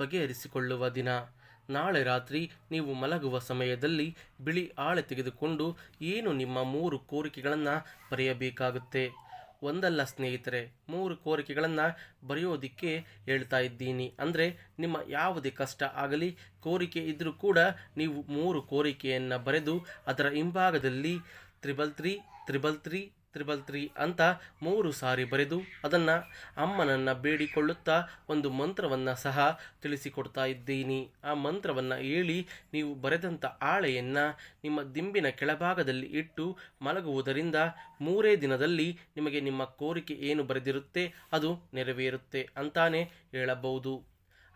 ಬಗೆಹರಿಸಿಕೊಳ್ಳುವ ದಿನ. ನಾಳೆ ರಾತ್ರಿ ನೀವು ಮಲಗುವ ಸಮಯದಲ್ಲಿ ಬಿಳಿ ಆಳೆ ತೆಗೆದುಕೊಂಡು ಏನು ನಿಮ್ಮ ಮೂರು ಕೋರಿಕೆಗಳನ್ನು ಬರೆಯಬೇಕಾಗುತ್ತೆ. ಒಂದಲ್ಲ ಸ್ನೇಹಿತರೆ, ಮೂರು ಕೋರಿಕೆಗಳನ್ನು ಬರೆಯೋದಿಕ್ಕೆ ಹೇಳ್ತಾ ಇದ್ದೀನಿ. ಅಂದರೆ ನಿಮ್ಮ ಯಾವುದೇ ಕಷ್ಟ ಆಗಲಿ, ಕೋರಿಕೆ ಇದ್ದರೂ ಕೂಡ ನೀವು ಮೂರು ಕೋರಿಕೆಯನ್ನು ಬರೆದು ಅದರ ಹಿಂಭಾಗದಲ್ಲಿ triple three triple three triple three ಅಂತ ಮೂರು ಸಾರಿ ಬರೆದು ಅದನ್ನು ಅಮ್ಮನನ್ನು ಬೇಡಿಕೊಳ್ಳುತ್ತಾ ಒಂದು ಮಂತ್ರವನ್ನು ಸಹ ತಿಳಿಸಿಕೊಡ್ತಾ ಇದ್ದೀನಿ. ಆ ಮಂತ್ರವನ್ನು ಹೇಳಿ ನೀವು ಬರೆದಂಥ ಆಳೆಯನ್ನು ನಿಮ್ಮ ದಿಂಬಿನ ಕೆಳಭಾಗದಲ್ಲಿ ಇಟ್ಟು ಮಲಗುವುದರಿಂದ ಮೂರೇ ದಿನದಲ್ಲಿ ನಿಮಗೆ ನಿಮ್ಮ ಕೋರಿಕೆ ಏನು ಬರೆದಿರುತ್ತೆ ಅದು ನೆರವೇರುತ್ತೆ ಅಂತಾನೆ ಹೇಳಬಹುದು.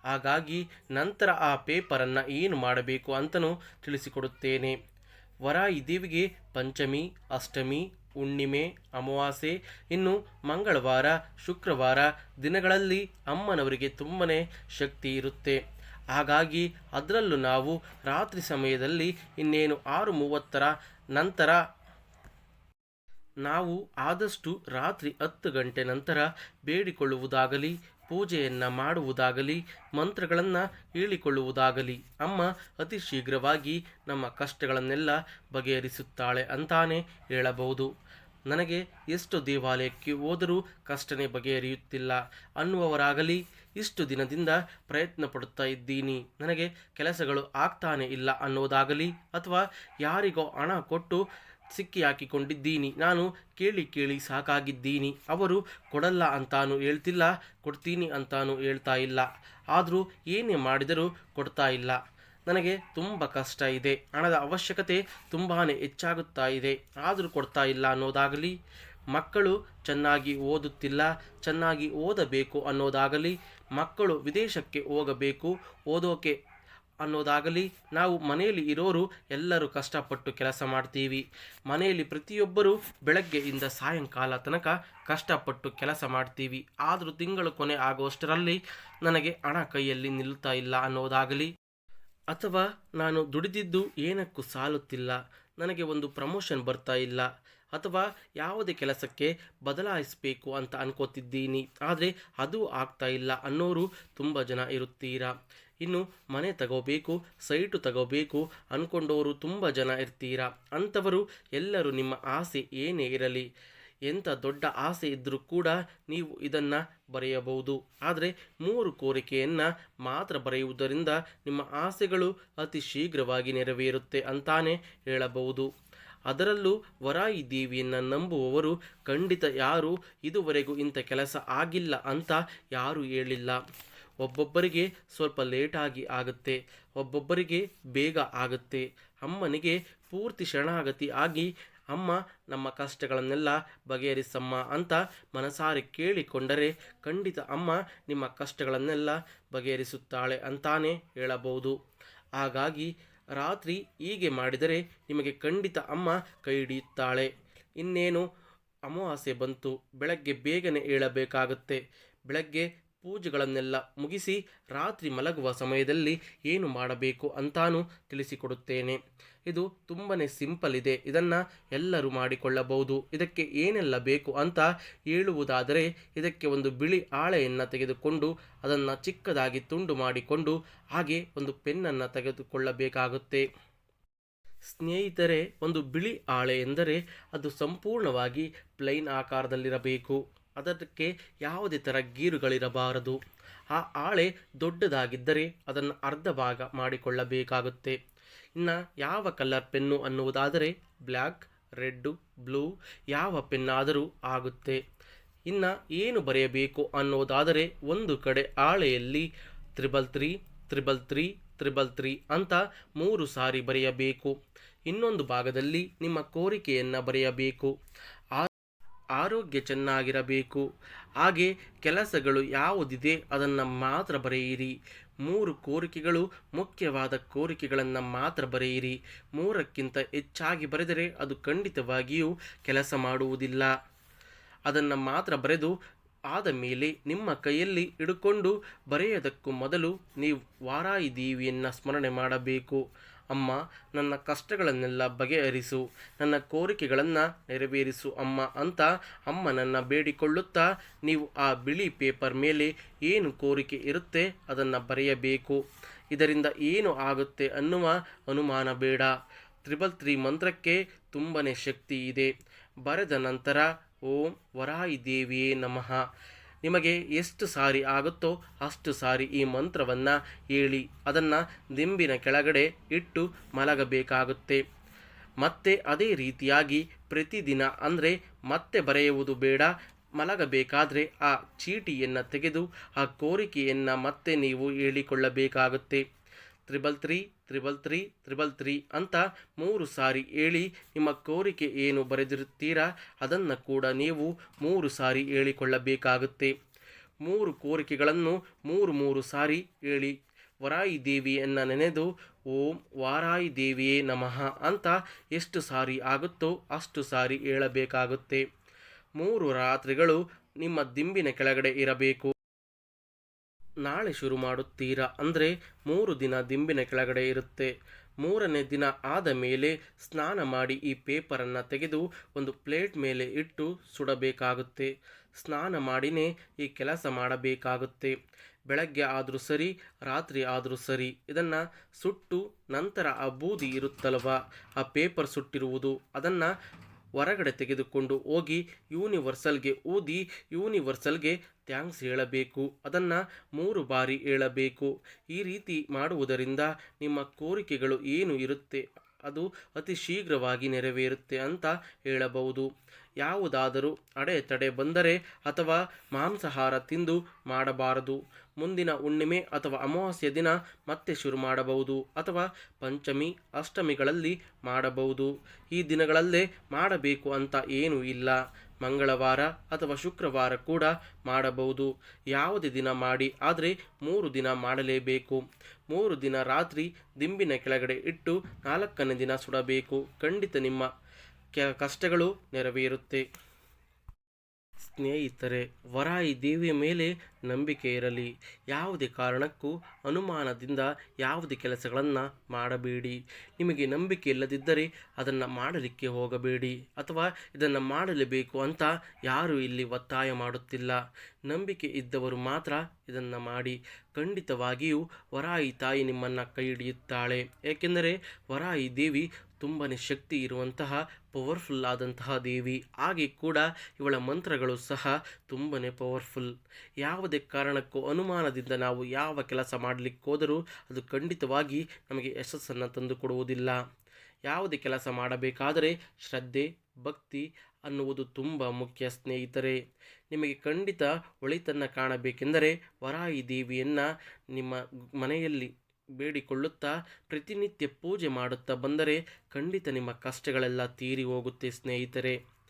ಹಾಗಾಗಿ ನಂತರ ಆ ಪೇಪರನ್ನು ಏನು ಮಾಡಬೇಕು ಅಂತಲೂ ತಿಳಿಸಿಕೊಡುತ್ತೇನೆ. ವರಾಯಿ ದೇವಿಗೆ ಪಂಚಮಿ, ಅಷ್ಟಮಿ, ಹುಣ್ಣಿಮೆ, ಅಮಾವಾಸ್ಯೆ, ಇನ್ನು ಮಂಗಳವಾರ, ಶುಕ್ರವಾರ ದಿನಗಳಲ್ಲಿ ಅಮ್ಮನವರಿಗೆ ತುಂಬನೇ ಶಕ್ತಿ ಇರುತ್ತೆ. ಹಾಗಾಗಿ ಅದರಲ್ಲೂ ನಾವು ರಾತ್ರಿ ಸಮಯದಲ್ಲಿ ಇನ್ನೇನು ಆರು ಮೂವತ್ತರ ನಂತರ ನಾವು ಆದಷ್ಟು ರಾತ್ರಿ ಹತ್ತು ಗಂಟೆ ನಂತರ ಬೇಡಿಕೊಳ್ಳುವುದಾಗಲಿ ಪೂಜೆಯನ್ನು ಮಾಡುವುದಾಗಲಿ, ಮಂತ್ರಗಳನ್ನು ಹೇಳಿಕೊಳ್ಳುವುದಾಗಲಿ, ಅಮ್ಮ ಅತಿ ಶೀಘ್ರವಾಗಿ ನಮ್ಮ ಕಷ್ಟಗಳನ್ನೆಲ್ಲ ಬಗೆಹರಿಸುತ್ತಾಳೆ ಅಂತಾನೆ ಹೇಳಬಹುದು. ನನಗೆ ಎಷ್ಟು ದೇವಾಲಯಕ್ಕೆ ಹೋದರೂ ಕಷ್ಟನೇ ಬಗೆಹರಿಯುತ್ತಿಲ್ಲ. ಅನ್ನುವವರಾಗಲಿ, ಇಷ್ಟು ದಿನದಿಂದ ಪ್ರಯತ್ನ ಪಡುತ್ತಾ ಇದ್ದೀನಿ. ನನಗೆ ಕೆಲಸಗಳು ಆಗ್ತಾನೆ ಇಲ್ಲ ಅನ್ನೋದಾಗಲಿ ಅಥವಾ ಯಾರಿಗೋ ಹಣ ಕೊಟ್ಟು ಸಿಕ್ಕಿ ಹಾಕಿಕೊಂಡಿದ್ದೀನಿ ನಾನು ಕೇಳಿ ಕೇಳಿ ಸಾಕಾಗಿದ್ದೀನಿ. ಅವರು ಕೊಡಲ್ಲ ಅಂತಾನು ಹೇಳ್ತಿಲ್ಲ, ಕೊಡ್ತೀನಿ ಅಂತಾನು ಹೇಳ್ತಾ ಇಲ್ಲ. ಆದರೂ ಏನೇ ಮಾಡಿದರೂ ಕೊಡ್ತಾ ಇಲ್ಲ. ನನಗೆ ತುಂಬ ಕಷ್ಟ ಇದೆ. ಹಣದ ಅವಶ್ಯಕತೆ ತುಂಬಾ ಹೆಚ್ಚಾಗುತ್ತಾ ಇದೆ. ಆದರೂ ಕೊಡ್ತಾ ಇಲ್ಲ ಅನ್ನೋದಾಗಲಿ, ಮಕ್ಕಳು ಚೆನ್ನಾಗಿ ಓದುತ್ತಿಲ್ಲ, ಚೆನ್ನಾಗಿ ಓದಬೇಕು ಅನ್ನೋದಾಗಲಿ, ಮಕ್ಕಳು ವಿದೇಶಕ್ಕೆ ಹೋಗಬೇಕು, ಓದೋಕೆ ಅನ್ನೋದಾಗಲಿ ನಾವು ಮನೆಯಲ್ಲಿ ಇರೋರು ಎಲ್ಲರೂ ಕಷ್ಟಪಟ್ಟು ಕೆಲಸ ಮಾಡ್ತೀವಿ. ಮನೆಯಲ್ಲಿ ಪ್ರತಿಯೊಬ್ಬರು ಬೆಳಗ್ಗೆಯಿಂದ ಸಾಯಂಕಾಲ ತನಕ ಕಷ್ಟಪಟ್ಟು ಕೆಲಸ ಮಾಡ್ತೀವಿ. ಆದರೂ ತಿಂಗಳು ಕೊನೆ ಆಗುವಷ್ಟರಲ್ಲಿ ನನಗೆ ಹಣ ಕೈಯಲ್ಲಿ ನಿಲ್ಲುತ್ತಾ ಇಲ್ಲ ಅನ್ನೋದಾಗಲಿ. ಅಥವಾ ನಾನು ದುಡಿದಿದ್ದು ಏನಕ್ಕೂ ಸಾಲುತ್ತಿಲ್ಲ. ನನಗೆ ಒಂದು ಪ್ರಮೋಷನ್ ಬರ್ತಾ ಇಲ್ಲ. ಅಥವಾ ಯಾವುದೇ ಕೆಲಸಕ್ಕೆ ಬದಲಾಯಿಸಬೇಕು ಅಂತ ಅನ್ಕೋತಿದ್ದೀನಿ. ಆದರೆ ಅದು ಆಗ್ತಾ ಇಲ್ಲ ಅನ್ನೋರು ತುಂಬ ಜನ ಇರುತ್ತೀರಾ? ಇನ್ನು ಮನೆ ತಗೋಬೇಕು, ಸೈಟು ತಗೋಬೇಕು ಅಂದ್ಕೊಂಡವರು ತುಂಬ ಜನ ಇರ್ತೀರಾ? ಅಂಥವರು ಎಲ್ಲರೂ ನಿಮ್ಮ ಆಸೆ ಏನೇ ಇರಲಿ, ಎಂಥ ದೊಡ್ಡ ಆಸೆ ಇದ್ದರೂ ಕೂಡ ನೀವು ಇದನ್ನು ಬರೆಯಬಹುದು. ಆದರೆ ಮೂರು ಕೋರಿಕೆಯನ್ನು ಮಾತ್ರ ಬರೆಯುವುದರಿಂದ ನಿಮ್ಮ ಆಸೆಗಳು ಅತಿ ಶೀಘ್ರವಾಗಿ ನೆರವೇರುತ್ತೆ ಅಂತಾನೆ ಹೇಳಬಹುದು. ಅದರಲ್ಲೂ ವರಾಯಿ ದೇವಿಯನ್ನು ನಂಬುವವರು ಖಂಡಿತ ಯಾರು, ಇದುವರೆಗೂ ಇಂಥ ಕೆಲಸ ಆಗಿಲ್ಲ ಅಂತ ಯಾರೂ ಹೇಳಿಲ್ಲ. ಒಬ್ಬೊಬ್ಬರಿಗೆ ಸ್ವಲ್ಪ ಲೇಟಾಗಿ ಆಗುತ್ತೆ, ಒಬ್ಬೊಬ್ಬರಿಗೆ ಬೇಗ ಆಗುತ್ತೆ. ಅಮ್ಮನಿಗೆ ಪೂರ್ತಿ ಶರಣಾಗತಿ ಆಗಿ, ಅಮ್ಮ, ನಮ್ಮ ಕಷ್ಟಗಳನ್ನೆಲ್ಲ ಬಗೆಹರಿಸಮ್ಮ ಅಂತ ಮನಸಾರೆ ಕೇಳಿಕೊಂಡರೆ ಖಂಡಿತ ಅಮ್ಮ ನಿಮ್ಮ ಕಷ್ಟಗಳನ್ನೆಲ್ಲ ಬಗೆಹರಿಸುತ್ತಾಳೆ ಅಂತಾನೆ ಹೇಳಬಹುದು. ಹಾಗಾಗಿ ರಾತ್ರಿ ಹೀಗೆ ಮಾಡಿದರೆ ನಿಮಗೆ ಖಂಡಿತ ಅಮ್ಮ ಕೈ ಹಿಡಿಯುತ್ತಾಳೆ. ಇನ್ನೇನು ಅಮಾವಾಸ್ಯೆ ಬಂತು, ಬೆಳಗ್ಗೆ ಬೇಗನೆ ಏಳಬೇಕಾಗುತ್ತೆ. ಬೆಳಗ್ಗೆ ಪೂಜೆಗಳನ್ನೆಲ್ಲ ಮುಗಿಸಿ ರಾತ್ರಿ ಮಲಗುವ ಸಮಯದಲ್ಲಿ ಏನು ಮಾಡಬೇಕು ಅಂತಾನು ತಿಳಿಸಿಕೊಡುತ್ತೇನೆ. ಇದು ತುಂಬನೇ ಸಿಂಪಲ್ ಇದೆ. ಇದನ್ನು ಎಲ್ಲರೂ ಮಾಡಿಕೊಳ್ಳಬಹುದು. ಇದಕ್ಕೆ ಏನೆಲ್ಲ ಬೇಕು ಅಂತ ಹೇಳುವುದಾದರೆ ಇದಕ್ಕೆ ಒಂದು ಬಿಳಿ ಆಳೆಯನ್ನು ತೆಗೆದುಕೊಂಡು ಅದನ್ನು ಚಿಕ್ಕದಾಗಿ ತುಂಡು ಮಾಡಿಕೊಂಡು ಹಾಗೆ ಒಂದು ಪೆನ್ನನ್ನು ತೆಗೆದುಕೊಳ್ಳಬೇಕಾಗುತ್ತೆ. ಸ್ನೇಹಿತರೆ, ಒಂದು ಬಿಳಿ ಆಳೆ ಎಂದರೆ ಅದು ಸಂಪೂರ್ಣವಾಗಿ ಪ್ಲೈನ್ ಆಕಾರದಲ್ಲಿರಬೇಕು. ಅದಕ್ಕೆ ಯಾವುದೇ ಥರ ಗೀರುಗಳಿರಬಾರದು. ಆ ಆಳೆ ದೊಡ್ಡದಾಗಿದ್ದರೆ ಅದನ್ನು ಅರ್ಧ ಭಾಗ ಮಾಡಿಕೊಳ್ಳಬೇಕಾಗುತ್ತೆ. ಇನ್ನು ಯಾವ ಕಲರ್ ಪೆನ್ನು ಅನ್ನುವುದಾದರೆ ಬ್ಲ್ಯಾಕ್ ರೆಡ್ಡು ಬ್ಲೂ ಯಾವ ಪೆನ್ನಾದರೂ ಆಗುತ್ತೆ. ಇನ್ನು ಏನು ಬರೆಯಬೇಕು ಅನ್ನೋದಾದರೆ ಒಂದು ಕಡೆ ಆಳೆಯಲ್ಲಿ triple three triple three triple three ಅಂತ ಮೂರು ಸಾರಿ ಬರೆಯಬೇಕು. ಇನ್ನೊಂದು ಭಾಗದಲ್ಲಿ ನಿಮ್ಮ ಕೋರಿಕೆಯನ್ನು ಬರೆಯಬೇಕು. ಆರೋಗ್ಯ ಚೆನ್ನಾಗಿರಬೇಕು. ಹಾಗೆ ಕೆಲಸಗಳು ಯಾವುದಿದೆ ಅದನ್ನು ಮಾತ್ರ ಬರೆಯಿರಿ. ಮೂರು ಕೋರಿಕೆಗಳು ಮುಖ್ಯವಾದ ಕೋರಿಕೆಗಳನ್ನು ಮಾತ್ರ ಬರೆಯಿರಿ. ಮೂರಕ್ಕಿಂತ ಹೆಚ್ಚಾಗಿ ಬರೆದರೆ ಅದು ಖಂಡಿತವಾಗಿಯೂ ಕೆಲಸ ಮಾಡುವುದಿಲ್ಲ. ಅದನ್ನು ಮಾತ್ರ ಬರೆದು ಆದ ಮೇಲೆ ನಿಮ್ಮ ಕೈಯಲ್ಲಿ ಹಿಡ್ಕೊಂಡು ಬರೆಯೋದಕ್ಕೂ ಮೊದಲು ನೀವು ವಾರಾಯಿ ದೇವಿಯನ್ನು ಸ್ಮರಣೆ ಮಾಡಬೇಕು. ಅಮ್ಮ, ನನ್ನ ಕಷ್ಟಗಳನ್ನೆಲ್ಲ ಬಗೆಹರಿಸು, ನನ್ನ ಕೋರಿಕೆಗಳನ್ನು ನೆರವೇರಿಸು ಅಮ್ಮ ಅಂತ ಅಮ್ಮನನ್ನು ಬೇಡಿಕೊಳ್ಳುತ್ತಾ ನೀವು ಆ ಬಿಳಿ ಪೇಪರ್ ಮೇಲೆ ಏನು ಕೋರಿಕೆ ಇರುತ್ತೆ ಅದನ್ನು ಬರೆಯಬೇಕು. ಇದರಿಂದ ಏನು ಆಗುತ್ತೆ ಅನ್ನುವ ಅನುಮಾನ ಬೇಡ. ತ್ರಿಬಲ್ ತ್ರೀ ಮಂತ್ರಕ್ಕೆ ತುಂಬನೇ ಶಕ್ತಿ ಇದೆ. ಬರೆದ ನಂತರ ಓಂ ವರಾಯಿ ದೇವಿಯೇ ನಮಃ. ನಿಮಗೆ ಎಷ್ಟು ಸಾರಿ ಆಗುತ್ತೋ ಅಷ್ಟು ಸಾರಿ ಈ ಮಂತ್ರವನ್ನು ಹೇಳಿ. ಅದನ್ನು ದಿಂಬಿನ ಕೆಳಗಡೆ ಇಟ್ಟು ಮಲಗಬೇಕಾಗುತ್ತೆ. ಮತ್ತೆ ಅದೇ ರೀತಿಯಾಗಿ ಪ್ರತಿದಿನ ಅಂದರೆ ಮತ್ತೆ ಬರೆಯುವುದು ಬೇಡ. ಮಲಗಬೇಕಾದರೆ ಆ ಚೀಟಿಯನ್ನು ತೆಗೆದು, ಆ ಕೋರಿಕೆಯನ್ನು ಮತ್ತೆ ನೀವು ಹೇಳಿಕೊಳ್ಳಬೇಕಾಗುತ್ತೆ. Triple three triple three triple three ಅಂತ ಮೂರು ಸಾರಿ ಹೇಳಿ ನಿಮ್ಮ ಕೋರಿಕೆ ಏನು ಬರೆದಿರುತ್ತೀರಾ? ಅದನ್ನು ಕೂಡ ನೀವು ಮೂರು ಸಾರಿ ಹೇಳಿಕೊಳ್ಳಬೇಕಾಗುತ್ತೆ. ಮೂರು ಕೋರಿಕೆಗಳನ್ನು ಮೂರು ಮೂರು ಸಾರಿ ಹೇಳಿ. ವರಾಯಿ ದೇವಿಯನ್ನು ನೆನೆದು ಓಂ ವಾರಾಯಿ ದೇವಿಯೇ ನಮಃ ಅಂತ ಎಷ್ಟು ಸಾರಿ ಆಗುತ್ತೋ ಅಷ್ಟು ಸಾರಿ ಹೇಳಬೇಕಾಗುತ್ತೆ. ಮೂರು ರಾತ್ರಿಗಳು ನಿಮ್ಮ ದಿಂಬಿನ ಕೆಳಗಡೆ ಇರಬೇಕು. ನಾಳೆ ಶುರು ಮಾಡುತ್ತೀರಾ? ಅಂದರೆ ಮೂರು ದಿನ ದಿಂಬಿನ ಕೆಳಗಡೆ ಇರುತ್ತೆ. ಮೂರನೇ ದಿನ ಆದ ಮೇಲೆ ಸ್ನಾನ ಮಾಡಿ ಈ ಪೇಪರನ್ನು ತೆಗೆದು ಒಂದು ಪ್ಲೇಟ್ ಮೇಲೆ ಇಟ್ಟು ಸುಡಬೇಕಾಗುತ್ತೆ. ಸ್ನಾನ ಮಾಡಿನೇ ಈ ಕೆಲಸ ಮಾಡಬೇಕಾಗುತ್ತೆ. ಬೆಳಗ್ಗೆ ಆದರೂ ಸರಿ, ರಾತ್ರಿ ಆದರೂ ಸರಿ, ಇದನ್ನು ಸುಟ್ಟು ನಂತರ ಆ ಬೂದಿ ಇರುತ್ತಲ್ವ? ಆ ಪೇಪರ್ ಸುಟ್ಟಿರುವುದು, ಅದನ್ನು ಹೊರಗಡೆ ತೆಗೆದುಕೊಂಡು ಹೋಗಿ ಯೂನಿವರ್ಸಲ್ಗೆ ಓದಿ ಯೂನಿವರ್ಸಲ್ಗೆ ಥ್ಯಾಂಕ್ಸ್ ಹೇಳಬೇಕು. ಅದನ್ನು ಮೂರು ಬಾರಿ ಹೇಳಬೇಕು. ಈ ರೀತಿ ಮಾಡುವುದರಿಂದ ನಿಮ್ಮ ಕೋರಿಕೆಗಳು ಏನು ಇರುತ್ತೆ? ಅದು ಅತಿ ಶೀಘ್ರವಾಗಿ ನೆರವೇರುತ್ತೆ ಅಂತ ಹೇಳಬಹುದು. ಯಾವುದಾದರೂ ಅಡೆತಡೆ ಬಂದರೆ ಅಥವಾ ಮಾಂಸಾಹಾರ ತಿಂದು ಮಾಡಬಾರದು. ಮುಂದಿನ ಹುಣ್ಣಿಮೆ ಅಥವಾ ಅಮಾವಾಸ್ಯ ದಿನ ಮತ್ತೆ ಶುರು ಮಾಡಬಹುದು ಅಥವಾ ಪಂಚಮಿ, ಅಷ್ಟಮಿಗಳಲ್ಲಿ ಮಾಡಬಹುದು. ಈ ದಿನಗಳಲ್ಲೇ ಮಾಡಬೇಕು ಅಂತ ಏನೂ ಇಲ್ಲ. ಮಂಗಳವಾರ ಅಥವಾ ಶುಕ್ರವಾರ ಕೂಡ ಮಾಡಬಹುದು. ಯಾವುದೇ ದಿನ ಮಾಡಿ, ಆದರೆ ಮೂರು ದಿನ ಮಾಡಲೇಬೇಕು. ಮೂರು ದಿನ ರಾತ್ರಿ ದಿಂಬಿನ ಕೆಳಗಡೆ ಇಟ್ಟು ನಾಲ್ಕನೇ ದಿನ ಸುಡಬೇಕು. ಖಂಡಿತ ನಿಮ್ಮ ಕಷ್ಟಗಳು ನೆರವೇರುತ್ತೆ. ಸ್ನೇಹಿತರೆ ವರಾಯಿ ದೇವಿಯ ಮೇಲೆ ನಂಬಿಕೆ ಇರಲಿ. ಯಾವುದೇ ಕಾರಣಕ್ಕೂ ಅನುಮಾನದಿಂದ ಯಾವುದೇ ಕೆಲಸಗಳನ್ನು ಮಾಡಬೇಡಿ. ನಿಮಗೆ ನಂಬಿಕೆ ಇಲ್ಲದಿದ್ದರೆ ಅದನ್ನು ಮಾಡಲಿಕ್ಕೆ ಹೋಗಬೇಡಿ ಅಥವಾ ಇದನ್ನು ಮಾಡಲೇಬೇಕು ಅಂತ ಯಾರೂ ಇಲ್ಲಿ ಒತ್ತಾಯ ಮಾಡುತ್ತಿಲ್ಲ. ನಂಬಿಕೆ ಇದ್ದವರು ಮಾತ್ರ ಇದನ್ನು ಮಾಡಿ. ಖಂಡಿತವಾಗಿಯೂ ವರಾಯಿ ತಾಯಿ ನಿಮ್ಮನ್ನು ಕೈ ಹಿಡಿಯುತ್ತಾಳೆ. ಏಕೆಂದರೆ ವರಾಯಿ ದೇವಿ ತುಂಬಾ ಶಕ್ತಿ ಇರುವಂತಹ ಪವರ್ಫುಲ್ ಆದಂತಹ ದೇವಿ. ಹಾಗೆ ಕೂಡ ಇವಳ ಮಂತ್ರಗಳು ಸಹ ತುಂಬನೇ ಪವರ್ಫುಲ್ ಯಾವುದೇ ಕಾರಣಕ್ಕೂ ಅನುಮಾನದಿಂದ ನಾವು ಯಾವ ಕೆಲಸ ಮಾಡಲಿಕ್ಕೆ ಹೋದರೂ ಅದು ಖಂಡಿತವಾಗಿ ನಮಗೆ ಯಶಸ್ಸನ್ನು ತಂದುಕೊಡುವುದಿಲ್ಲ ಯಾವುದೇ ಕೆಲಸ ಮಾಡಬೇಕಾದರೆ ಶ್ರದ್ಧೆ, ಭಕ್ತಿ ಅನ್ನುವುದು ತುಂಬ ಮುಖ್ಯ ಸ್ನೇಹಿತರೆ. ನಿಮಗೆ ಖಂಡಿತ ಒಳಿತನ್ನು ಕಾಣಬೇಕೆಂದರೆ ವರಾಯಿ ದೇವಿಯನ್ನು ನಿಮ್ಮ ಮನೆಯಲ್ಲಿ ಬೇಡಿಕೊಳ್ಳುತ್ತಾ ಪ್ರತಿನಿತ್ಯ ಪೂಜೆ ಮಾಡುತ್ತಾ ಬಂದರೆ ಖಂಡಿತ ನಿಮ್ಮ ಕಷ್ಟಗಳೆಲ್ಲ ತೀರಿ ಹೋಗುತ್ತೆ ಸ್ನೇಹಿತರೆ.